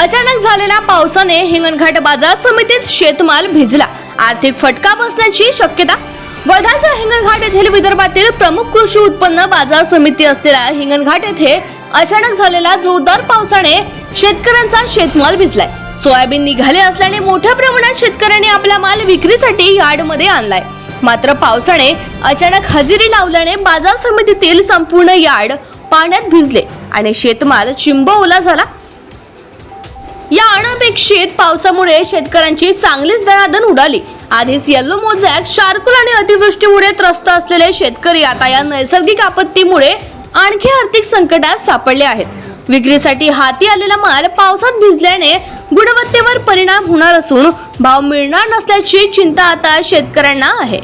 अचानक झालेल्या पावसाने हिंगणघाट बाजार समितीत शेतमाल भिजला. आर्थिक फटका बसण्याची शक्यता. वर्धाच्या हिंगणघाट येथील विदर्भातील प्रमुख कृषी उत्पन्न बाजार समिती असलेल्या हिंगणघाट येथे अचानक झालेल्या जोरदार पावसाने शेतकऱ्यांचा शेतमाल भिजलाय. सोयाबीन निघाले असल्याने मोठ्या प्रमाणात शेतकऱ्यांनी आपला माल विक्रीसाठी यार्डमध्ये आणलाय. मात्र पावसाने अचानक हजेरी लावल्याने बाजार समितीतील संपूर्ण यार्ड पाण्यात भिजले आणि शेतमाल चिंब ओला झाला. या अनपेक्षित पावसामुळे शेतकऱ्यांची चांगलीच दणादण उडाली. आधीच येल्लो मोझॅक शार्कुल आणि अतिवृष्टीमुळे त्रस्त असलेले शेतकरी आता या नैसर्गिक आपत्तीमुळे आणखी आर्थिक संकटात सापडले आहेत. विक्रीसाठी हाती आलेला माल पावसात भिजल्याने गुणवत्तेवर परिणाम होणार असून भाव मिळणार नसल्याची चिंता आता शेतकऱ्यांना आहे.